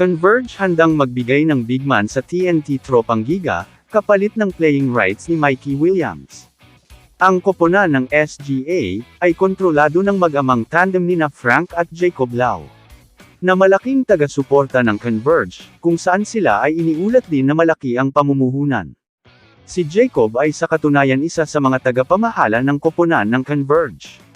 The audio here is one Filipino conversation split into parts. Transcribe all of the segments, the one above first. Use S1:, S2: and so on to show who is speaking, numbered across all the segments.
S1: Converge handang magbigay ng big man sa TNT Tropang Giga, kapalit ng playing rights ni Mikey Williams. Ang koponan ng SGA, ay kontrolado ng mag-amang tandem ni na Frank at Jacob Lau. Na malaking taga-suporta ng Converge, kung saan sila ay iniulat din na malaki ang pamumuhunan. Si Jacob ay sa katunayan isa sa mga tagapamahala ng koponan ng Converge.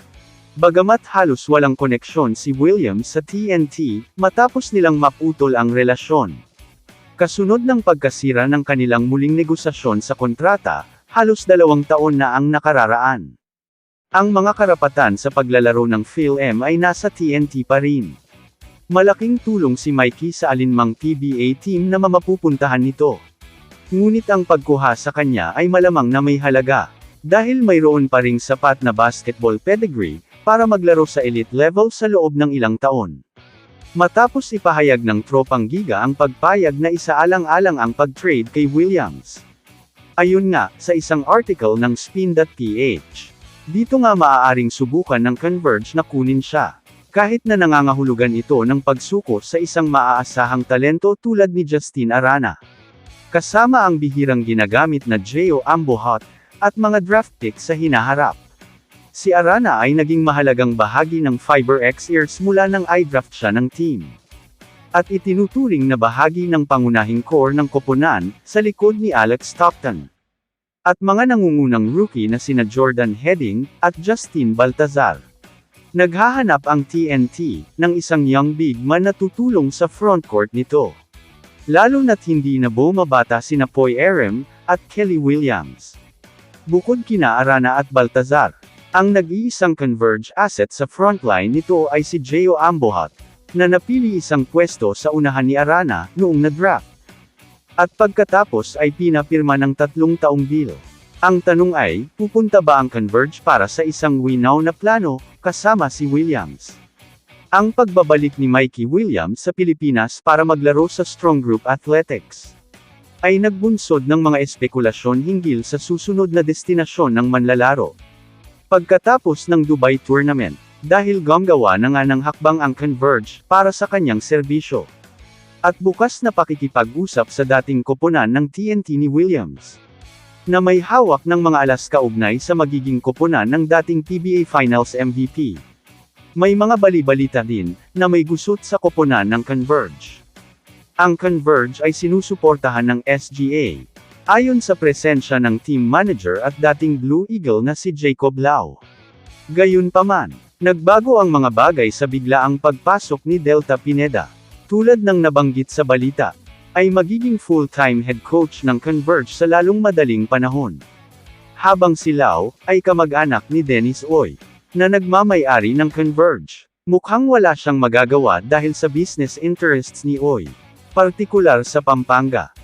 S1: Bagamat halos walang koneksyon si Williams sa TNT, matapos nilang maputol ang relasyon. Kasunod ng pagkasira ng kanilang muling negosasyon sa kontrata, halos dalawang taon na ang nakararaan. Ang mga karapatan sa paglalaro ng PhilM ay nasa TNT pa rin. Malaking tulong si Mikey sa alinmang PBA team na mamapupuntahan nito. Ngunit ang pagkuha sa kanya ay malamang na may halaga, dahil mayroon pa ring sapat na basketball pedigree, para maglaro sa elite level sa loob ng ilang taon. Matapos ipahayag ng tropang giga ang pagpayag na isaalang-alang ang pag-trade kay Williams. Ayun nga, sa isang article ng spin.ph. Dito nga maaaring subukan ng Converge na kunin siya. Kahit na nangangahulugan ito ng pagsuko sa isang maaasahang talento tulad ni Justin Arana. Kasama ang bihirang ginagamit na Gio Ambohot, at mga draft picks sa hinaharap. Si Arana ay naging mahalagang bahagi ng FiberX Ears mula nang i-draft siya ng team. At itinuturing na bahagi ng pangunahing core ng koponan, sa likod ni Alex Stockton. At mga nangungunang rookie na sina Jordan Heading, at Justin Baltazar. Naghahanap ang TNT, ng isang young big man na tutulong sa frontcourt nito. Lalo na't hindi na bumabata sina Poy Erem, at Kelly Williams. Bukod kina Arana at Baltazar, ang nag-iisang converge asset sa frontline nito ay si Gio Ambohat, na napili isang pwesto sa unahan ni Arana, noong na-draft. At pagkatapos ay pinapirma ng tatlong taong deal. Ang tanong ay, pupunta ba ang Converge para sa isang winaw na plano, kasama si Williams? Ang pagbabalik ni Mikey Williams sa Pilipinas para maglaro sa Strong Group Athletics ay nagbunsod ng mga espekulasyon hinggil sa susunod na destinasyon ng manlalaro. Pagkatapos ng Dubai Tournament, dahil gumgawa na nga ng hakbang ang Converge para sa kanyang serbisyo. At bukas na pakikipag-usap sa dating koponan ng TNT ni Williams na may hawak ng mga alas kaugnay sa magiging koponan ng dating PBA Finals MVP. May mga balibalita din, na may gusot sa koponan ng Converge. Ang Converge ay sinusuportahan ng SGA. Ayon sa presensya ng team manager at dating Blue Eagle na si Jacob Lau. Gayunpaman, nagbago ang mga bagay sa biglaang pagpasok ni Delta Pineda. Tulad ng nabanggit sa balita, ay magiging full-time head coach ng Converge sa lalong madaling panahon. Habang si Lau, ay kamag-anak ni Dennis Oy, na nagmamay-ari ng Converge. Mukhang wala siyang magagawa dahil sa business interests ni Oy. Partikular sa Pampanga.